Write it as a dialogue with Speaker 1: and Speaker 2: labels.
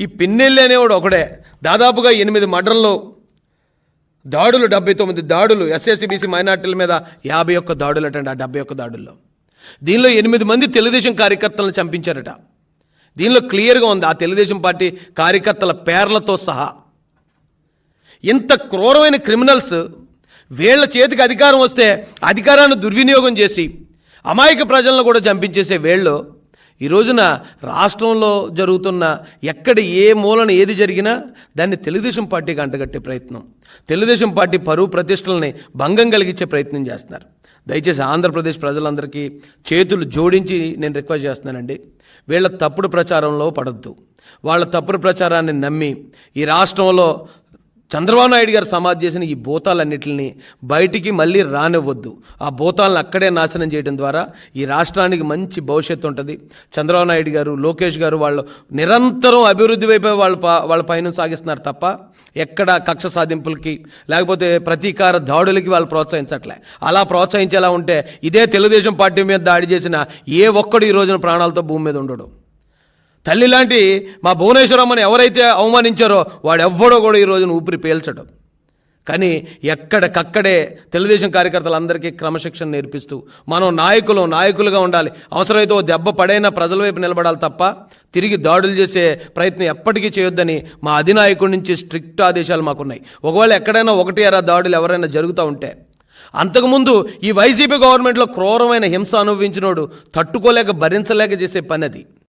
Speaker 1: ఈ పిన్నెల్లి అనేవాడు ఒకడే. దాదాపుగా ఎనిమిది మర్డర్లు దాడులు డెబ్బై తొమ్మిది దాడులు ఎస్ఎస్టీ బీసీ మైనార్టీల మీద యాభై ఒక్క దాడులు అటండి ఆ డెబ్బై ఒక్క దాడుల్లో. దీనిలో ఎనిమిది మంది తెలుగుదేశం కార్యకర్తలను చంపించారట. దీనిలో క్లియర్గా ఉంది ఆ తెలుగుదేశం పార్టీ కార్యకర్తల పేర్లతో సహా. ఇంత క్రూరమైన క్రిమినల్స్ వీళ్ళ చేతికి అధికారం వస్తే అధికారాన్ని దుర్వినియోగం చేసి అమాయక ప్రజలను కూడా చంపించేసే వీళ్ళు ఈ రోజున రాష్ట్రంలో జరుగుతున్న ఎక్కడ ఏ మూలన ఏది జరిగినా దాన్ని తెలుగుదేశం పార్టీకి అంటగట్టే ప్రయత్నం. తెలుగుదేశం పార్టీ పరువు ప్రతిష్టలని భంగం కలిగించే ప్రయత్నం చేస్తున్నారు. దయచేసి ఆంధ్రప్రదేశ్ ప్రజలందరికీ చేతులు జోడించి నేను రిక్వెస్ట్ చేస్తున్నానండి. వీళ్ళ తప్పుడు ప్రచారంలో పడద్దు. వాళ్ళ తప్పుడు ప్రచారాన్ని నమ్మి ఈ రాష్ట్రంలో చంద్రబాబు నాయుడు గారు సమాధి చేసిన ఈ భూతాలన్నింటిని బయటికి మళ్ళీ రానివ్వద్దు. ఆ భూతాలను అక్కడే నాశనం చేయడం ద్వారా ఈ రాష్ట్రానికి మంచి భవిష్యత్తు ఉంటుంది. చంద్రబాబు నాయుడు గారు లోకేష్ గారు వాళ్ళు నిరంతరం అభివృద్ధి వైపే వాళ్ళ ప- వాళ్ళ పైన సాగిస్తున్నారు తప్ప ఎక్కడ కక్ష సాధింపులకి లేకపోతే ప్రతీకార దాడులకి వాళ్ళు ప్రోత్సహించట్లే. అలా ప్రోత్సహించేలా ఉంటే ఇదే తెలుగుదేశం పార్టీ మీద దాడి చేసిన ఏ ఒక్కడు ఈ రోజున ప్రాణాలతో భూమి మీద ఉండడు. తల్లి లాంటి మా భువనేశ్వరమ్మని ఎవరైతే అవమానించారో వాడెవ్వడో కూడా ఈ రోజున ఊపిరి పీల్చడం. కానీ ఎక్కడికక్కడే తెలుగుదేశం కార్యకర్తలందరికీ క్రమశిక్షణ నేర్పిస్తూ మనం నాయకులు నాయకులుగా ఉండాలి. అవసరమైతే ఓ దెబ్బ పడైనా ప్రజల వైపు నిలబడాలి తప్ప తిరిగి దాడులు చేసే ప్రయత్నం ఎప్పటికీ చేయొద్దని మా అధినాయకుడి నుంచి స్ట్రిక్ట్ ఆదేశాలు మాకున్నాయి. ఒకవేళ ఎక్కడైనా ఒకటి అరా దాడులు ఎవరైనా జరుగుతూ ఉంటే అంతకుముందు ఈ వైసీపీ గవర్నమెంట్లో క్రూరమైన హింస అనుభవించినోడు తట్టుకోలేక భరించలేక చేసే పని అది.